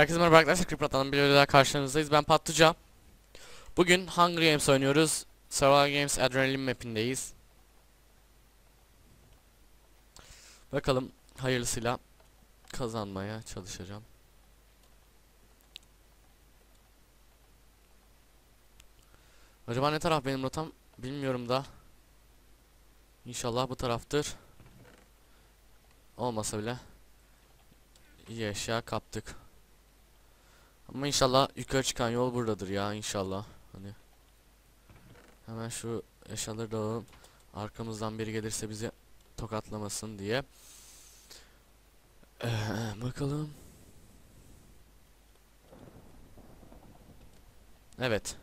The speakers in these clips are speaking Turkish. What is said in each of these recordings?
Herkese merhaba arkadaşlar. Kriprat'tan bir daha karşınızdayız. Ben Patlıca. Bugün Hunger Games oynuyoruz. Survival Games Adrenaline map'indeyiz. Bakalım hayırlısıyla kazanmaya çalışacağım. Acaba ne taraf benim rotam bilmiyorum da. İnşallah bu taraftır. Olmasa bile iyi eşya kaptık. Ama inşallah yukarı çıkan yol buradadır ya inşallah. Hani hemen şu eşyaları da alalım. Arkamızdan biri gelirse bizi tokatlamasın diye. Ee, bakalım. Evet.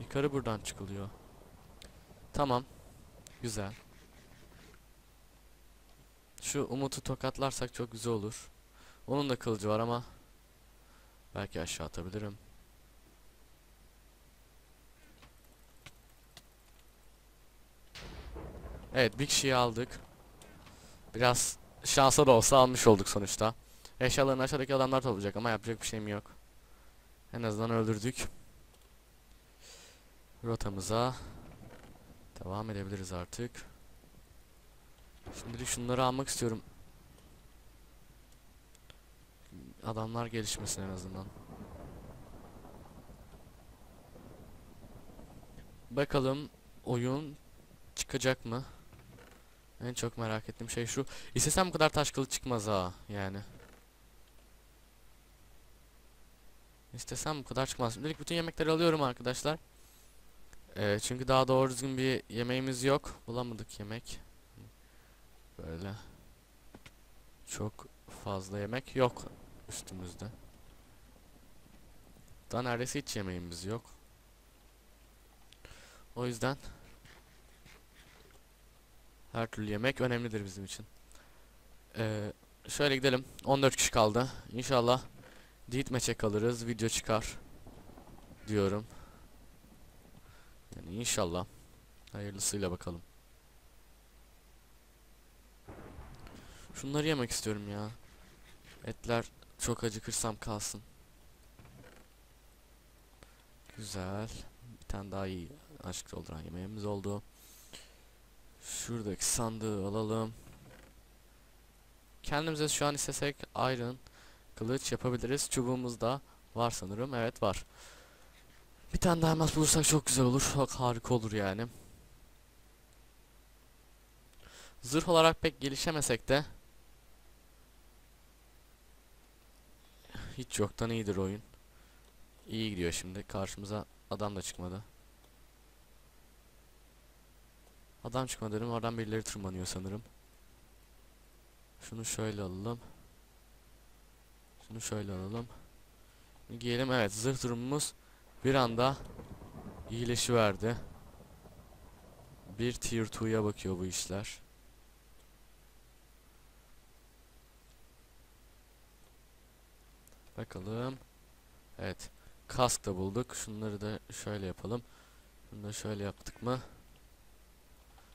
Yukarı buradan çıkılıyor. Tamam. Güzel. Şu Umut'u tokatlarsak çok güzel olur. Onun da kılıcı var ama belki aşağı atabilirim. Evet bir kişiyi aldık. Biraz şansa da olsa almış olduk sonuçta. Eşyalarını aşağıdaki adamlar toplayacak ama yapacak bir şeyim yok. En azından öldürdük. Rotamıza devam edebiliriz artık. Şimdi şunları almak istiyorum. Adamlar gelişmesin en azından. Bakalım oyun çıkacak mı? En çok merak ettiğim şey şu. İstesem bu kadar taş kılıç çıkmaz ha yani. İstesem bu kadar çıkmaz. Şimdilik bütün yemekleri alıyorum arkadaşlar. Ee, çünkü daha doğru düzgün bir yemeğimiz yok. Bulamadık yemek. Böyle. Çok fazla yemek yok üstümüzde. Daha neredeyse hiç yemeğimiz yok. O yüzden her türlü yemek önemlidir bizim için. Ee, şöyle gidelim. 14 kişi kaldı. İnşallah Deat match'e kalırız. Video çıkar. Diyorum. Yani inşallah. Hayırlısıyla bakalım. Şunları yemek istiyorum ya. Etler çok acıkırsam kalsın. Güzel. Bir tane daha iyi aşk dolduran yemeğimiz oldu. Şuradaki sandığı alalım. Kendimize şu an istesek iron kılıç yapabiliriz. Çubuğumuz da var sanırım. Evet var. Bir tane daha elmas bulursak çok güzel olur. Çok harika olur yani. Zırh olarak pek gelişemesek de hiç yoktan iyidir oyun. İyi gidiyor şimdi. Karşımıza adam da çıkmadı. Adam çıkmadı dedim. Oradan birileri tırmanıyor sanırım. Şunu şöyle alalım. Şunu şöyle alalım. Giyelim. Evet. Zırh durumumuz bir anda iyileşiverdi. Bir tier 2'ya bakıyor bu işler. Bakalım. Evet. Kask da bulduk. Şunları da şöyle yapalım. Bunu da şöyle yaptık mı?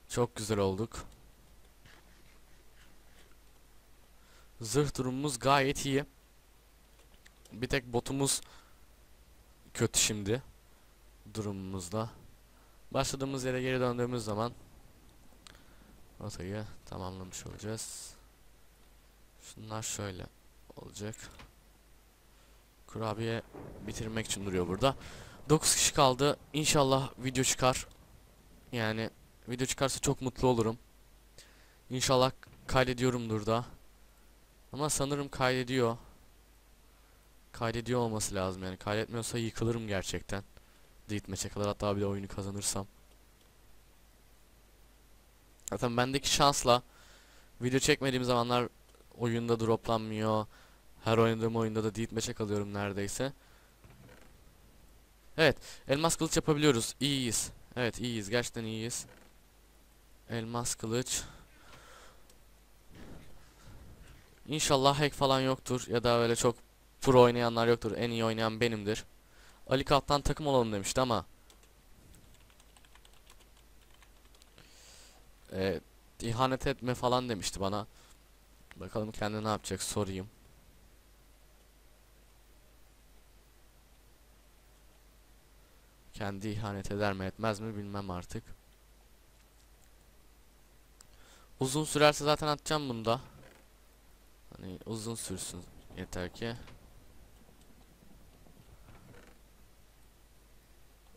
Çok güzel olduk. Zırh durumumuz gayet iyi. Bir tek botumuz kötü şimdi. Durumumuzda. Başladığımız yere geri döndüğümüz zaman rotayı tamamlamış olacağız. Şunlar şöyle olacak. Kurabiye bitirmek için duruyor burada. 9 kişi kaldı. İnşallah video çıkar. Yani video çıkarsa çok mutlu olurum. İnşallah kaydediyorumdur da. Ama sanırım kaydediyor. Kaydediyor olması lazım yani. Kaydetmiyorsa yıkılırım gerçekten. Ditmeçe kadar hatta bir de oyunu kazanırsam. Zaten bendeki şansla video çekmediğim zamanlar oyunda droplanmıyor. Her oynadığım oyunda da ditmeçe kalıyorum neredeyse. Evet, elmas kılıç yapabiliyoruz. İyiyiz. Evet, iyiyiz. Gerçekten iyiyiz. Elmas kılıç. İnşallah hack falan yoktur ya da öyle çok pro oynayanlar yoktur. En iyi oynayan benimdir. Ali Kaptan takım olalım demişti ama e, ihanet etme falan demişti bana. Bakalım kendi ne yapacak sorayım. Kendi ihanet eder mi etmez mi bilmem artık. Uzun sürerse zaten atacağım bunda. Hani uzun sürsün yeter ki.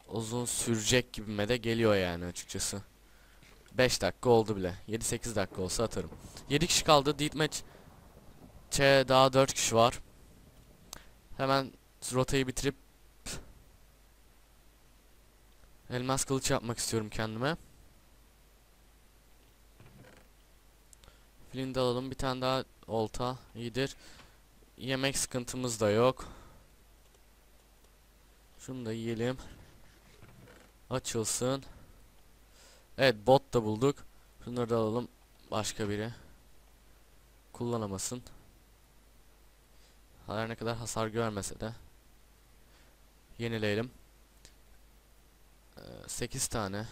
Uzun sürecek gibime de geliyor yani açıkçası. 5 dakika oldu bile. 7-8 dakika olsa atarım. 7 kişi kaldı. Deathmatch Çe daha 4 kişi var. Hemen rotayı bitirip elmas kılıç yapmak istiyorum kendime. Flint alalım. Bir tane daha olta iyidir. Yemek sıkıntımız da yok. Şunu da yiyelim. Açılsın. Evet bot da bulduk. Şunları da alalım. Başka biri. Kullanamasın. Her ne kadar hasar görmese de. Yenileyelim. Ee, 8 tane.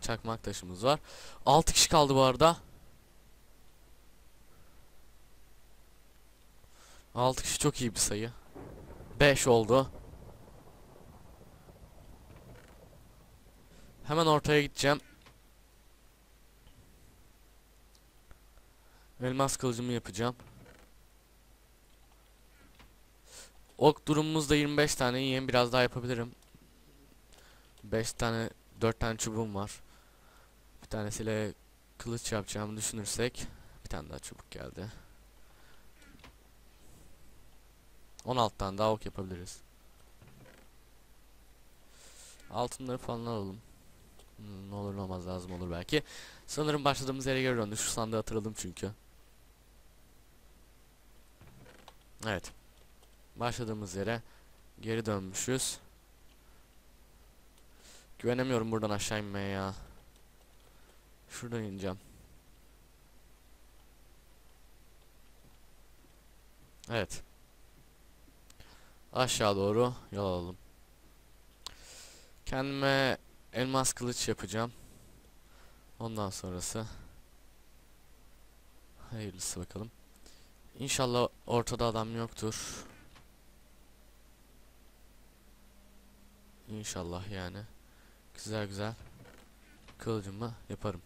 Çakmak taşımız var. 6 kişi kaldı bu arada. 6 kişi çok iyi bir sayı. 5 oldu. Hemen ortaya gideceğim. Elmas kılıcımı yapacağım. Ok durumumuzda 25 tane yiyeyim biraz daha yapabilirim. 5 tane 4 tane çubuğum var. Bir tanesiyle kılıç yapacağımı düşünürsek bir tane daha çubuk geldi. 16 tane daha ok yapabiliriz. Altınları falan alalım. Hmm, ne olur ne olmaz lazım olur belki. Sanırım başladığımız yere geri döndük. Şu sandığı hatırladım çünkü. Evet. Başladığımız yere geri dönmüşüz. Güvenemiyorum buradan aşağı inmeye ya. Şuradan ineceğim. Evet. Aşağı doğru yol alalım. Kendime elmas kılıç yapacağım. Ondan sonrası hayırlısı bakalım. İnşallah ortada adam yoktur. İnşallah yani. Güzel güzel kılıcımı yaparım.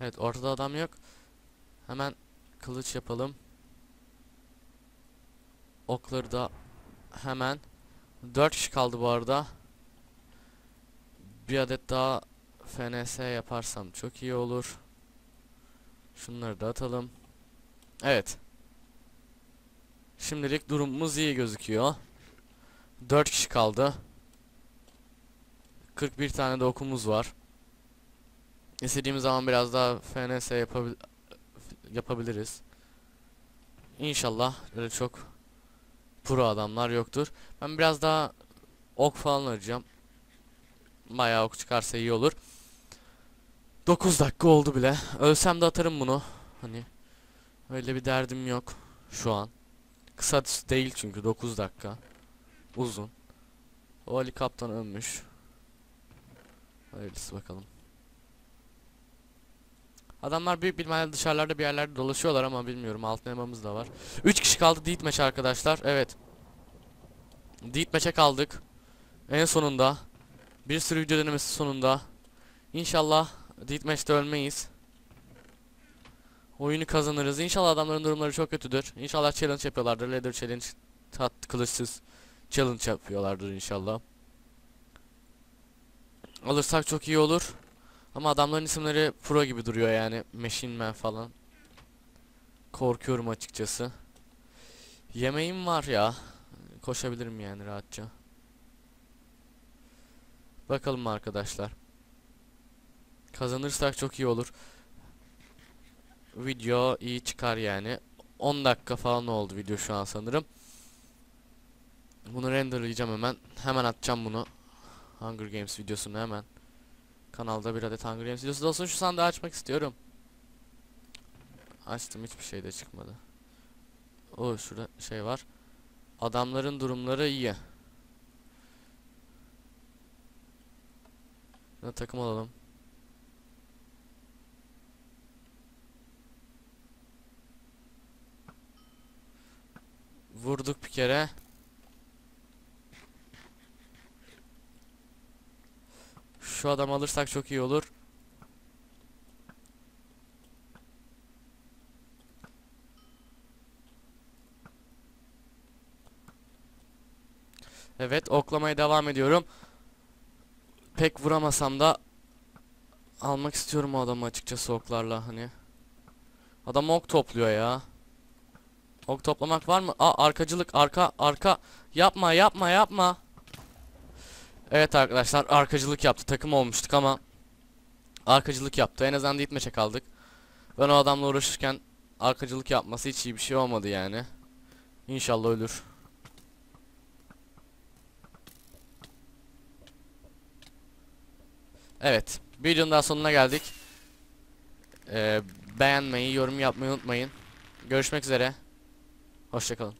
Evet ortada adam yok. Hemen kılıç yapalım. Okları da hemen 4 kişi kaldı bu arada. Bir adet daha FNS yaparsam çok iyi olur. Şunları da atalım. Evet. Şimdilik durumumuz iyi gözüküyor. 4 kişi kaldı. 41 tane de okumuz var. İstediğimiz zaman biraz daha FNS yapabil yapabiliriz. İnşallah öyle çok pro adamlar yoktur. Ben biraz daha ok falan arayacağım. Bayağı ok çıkarsa iyi olur. 9 dakika oldu bile. Ölsem de atarım bunu. Hani öyle bir derdim yok şu an. Kısa değil çünkü 9 dakika. Uzun. O Ali Kaptan ölmüş. Hayırlısı bakalım. Adamlar büyük bilmem dışarılarda bir yerlerde dolaşıyorlar ama bilmiyorum altın elmamız da var. 3 kişi kaldı Deathmatch arkadaşlar. Evet. Deathmatch'e kaldık. En sonunda. Bir sürü video denemesi sonunda. İnşallah Deathmatch'te ölmeyiz. Oyunu kazanırız. İnşallah adamların durumları çok kötüdür. İnşallah challenge yapıyorlardır. Leather challenge tat kılıçsız challenge yapıyorlardır inşallah. Alırsak çok iyi olur. Ama adamların isimleri pro gibi duruyor yani. Machine Man falan. Korkuyorum açıkçası. Yemeğim var ya. Koşabilirim yani rahatça. Bakalım arkadaşlar. Kazanırsak çok iyi olur. Video iyi çıkar yani. 10 dakika falan oldu video şu an sanırım. Bunu renderlayacağım hemen. Hemen atacağım bunu. Hunger Games videosunu hemen. Kanalda bir adet Hunger Games videosu da olsun. Şu sandığı açmak istiyorum. Açtım hiçbir şey de çıkmadı. O şurada şey var. Adamların durumları iyi. Takım alalım. Vurduk bir kere. Şu adam alırsak çok iyi olur. Evet oklamaya devam ediyorum. Pek vuramasam da almak istiyorum o adamı açıkçası oklarla hani. Adam ok topluyor ya. Ok toplamak var mı? Aa arkacılık arka arka yapma yapma yapma. Evet arkadaşlar arkacılık yaptı takım olmuştuk ama arkacılık yaptı en azından ditmeçe kaldık. Ben o adamla uğraşırken arkacılık yapması hiç iyi bir şey olmadı yani. İnşallah ölür. Evet videonun daha sonuna geldik. Ee, beğenmeyi yorum yapmayı unutmayın. Görüşmek üzere. Hoşçakalın.